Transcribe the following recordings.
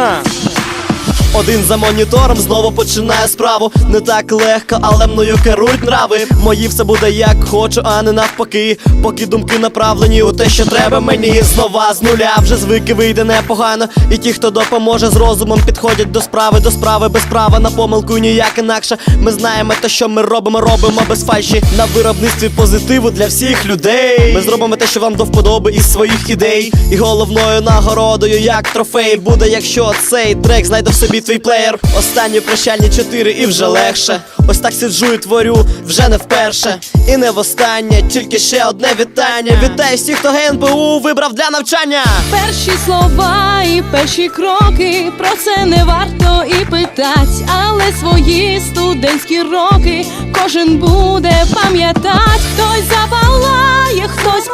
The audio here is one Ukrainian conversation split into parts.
Ха. Один за монітором знову починає справу. Не так легко, але мною керують нрави. Мої все буде як хочу, а не навпаки. Поки думки направлені у те, що треба мені. Знова з нуля вже звики вийде непогано. І ті, хто допоможе з розумом, підходять до справи, до справи без права на помилку ніяк інакше. Ми знаємо те, що ми робимо, робимо без фальші. На виробництві позитиву для всіх людей. Ми зробимо те, що вам до вподоби із своїх ідей. І головною нагородою, як трофей, буде, якщо цей трек знайде в собі твій плеєр. Останні прощальні чотири і вже легше. Ось так сиджу і творю вже не вперше. І не востаннє, тільки ще одне вітання. Вітаю всіх, хто ГНПУ вибрав для навчання. Перші слова і перші кроки, про це не варто і питать, але свої студентські роки кожен буде пам'ятать, хтось запалає, хтось це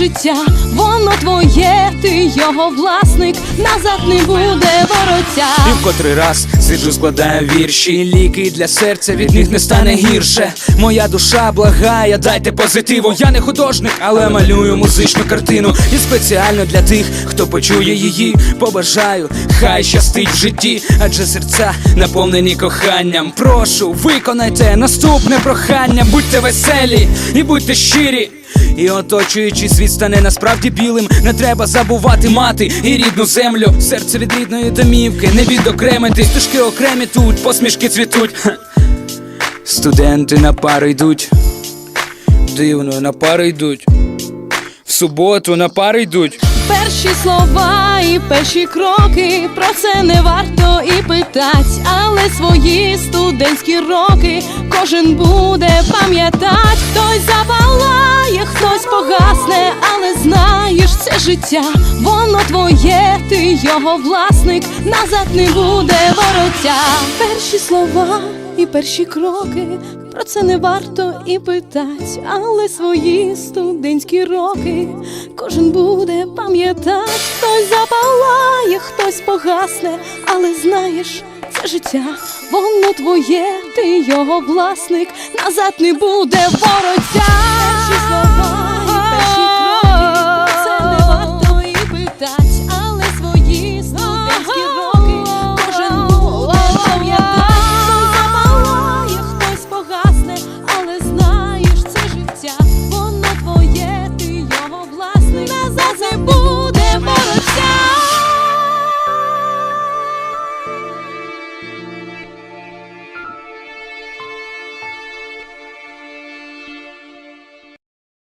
життя, воно твоє, ти його власник, назад не буде вороття. І в котрий раз сиджу, складаю вірші, ліки для серця від них не стане гірше. Моя душа благає, дайте позитиву. Я не художник, але малюю музичну картину. І спеціально для тих, хто почує її, побажаю, хай щастить в житті, адже серця наповнені коханням. Прошу, виконайте наступне прохання, будьте веселі і будьте щирі. І оточуючий світ стане насправді білим. Не треба забувати мати і рідну землю. Серце від рідної домівки, не відокремити. Стежки окремі тут, посмішки цвітуть. Студенти на пари йдуть. Дивно, на пари йдуть. В суботу на пари йдуть. Перші слова і перші кроки, про це не варто і питать, але свої студентські роки кожен буде пам'ятать, хтось запалає, хтось погасне, але знаєш, це життя, воно твоє, ти його власник, назад не буде вороття. Перші слова і перші кроки, про це не варто і питать, але свої студентські роки кожен буде пам'ятать, хтось запалає, хтось погасне, але знаєш, це життя, воно твоє, ти його власник, назад не буде вороття.